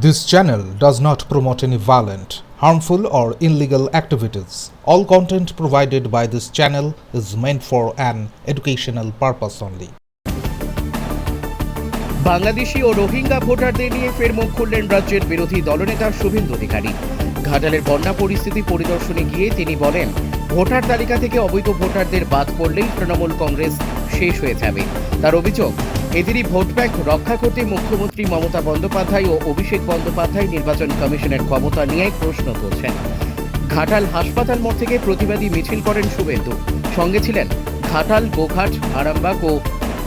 This channel does not promote any violent, harmful, or illegal activities. All content provided by this channel is meant for an educational purpose only. Bangladeshi ও রোহিঙ্গা ভোটারদের নিয়ে ফের মুখ খুললেন রাজ্যের বিরোধী দলনেতা শুভেন্দু অধিকারী ঘাটালের বন্যা পরিস্থিতি পরিদর্শনে গিয়ে তিনি বলেন ভোটার তালিকা থেকে অবৈধ ভোটারদের বাদ করলেই তৃণমূল কংগ্রেস শেষ হয়ে যাবে তার অভিযোগ এদেরই ভোট ব্যাংক রক্ষা করতে মুখ্যমন্ত্রী মমতা বন্দ্যোপাধ্যায় ও অভিষেক বন্দ্যোপাধ্যায় নির্বাচন কমিশনের ক্ষমতা নিয়ে প্রশ্ন তুলছেন। ঘাটাল হাসপাতাল মোড় থেকে প্রতিবাদী মিছিল করেন শুভেন্দু। সঙ্গে ছিলেন ঘাটাল, গোঘাট আরামবাগ ও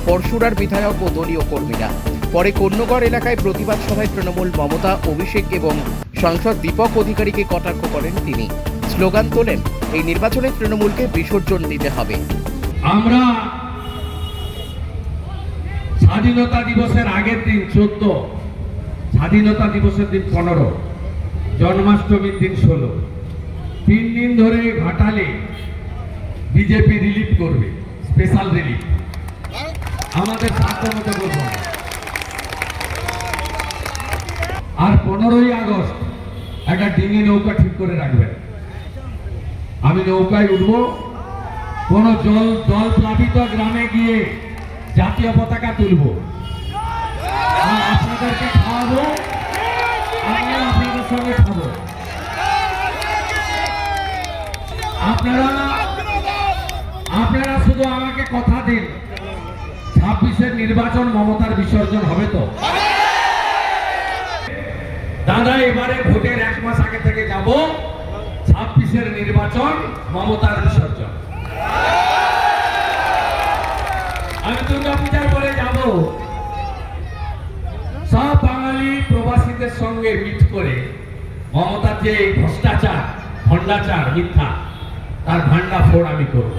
পরশুরার বিধায়ক ও দলীয় কর্মীরা। পরে কন্যগড় এলাকায় প্রতিবাদ সভায় তৃণমূল মমতা, অভিষেক এবং সাংসদ দীপক অধিকারীকে কটাক্ষ করেন তিনি। স্লোগান তোলেন, এই নির্বাচনে তৃণমূলকে বিসর্জন দিতে হবে। আমরা স্বাধীনতা দিবসের আগের দিন চোদ্দ, স্বাধীনতা দিবসের দিন পনেরো, জন্মাষ্টমীর দিন ষোলো। তিন দিন ধরে ঘাটালে বিজেপি রিলিফ করবে স্পেশাল রিলিফ আমাদের আর পনেরোই আগস্ট একটা ডিঙি নৌকা ঠিক করে রাখবেন। আমি নৌকায় উঠবো, কোন জল জল প্লাবিত গ্রামে গিয়ে জাতীয় পতাকা তুলবো। আপনাদেরকে খাওয়াবো আমিও আপনাদের সঙ্গে খাব। আপনারা আপনারা শুধু আমাকে কথা দিন। ছাব্বিশের নির্বাচন মমতার বিসর্জন হবে তো? দাদা, এবারে ভোটের এক মাস আগে থেকে যাব। ছাব্বিশের নির্বাচন মমতার বিসর্জন। আমি দুর্গা পূজার পরে যাব। সব বাঙালি প্রবাসীদের সঙ্গে মিট করে মমতার যে ভ্রষ্টাচার, ভণ্ডাচার, মিথ্যা, তার ভান্ডা ফোড় আমি করব।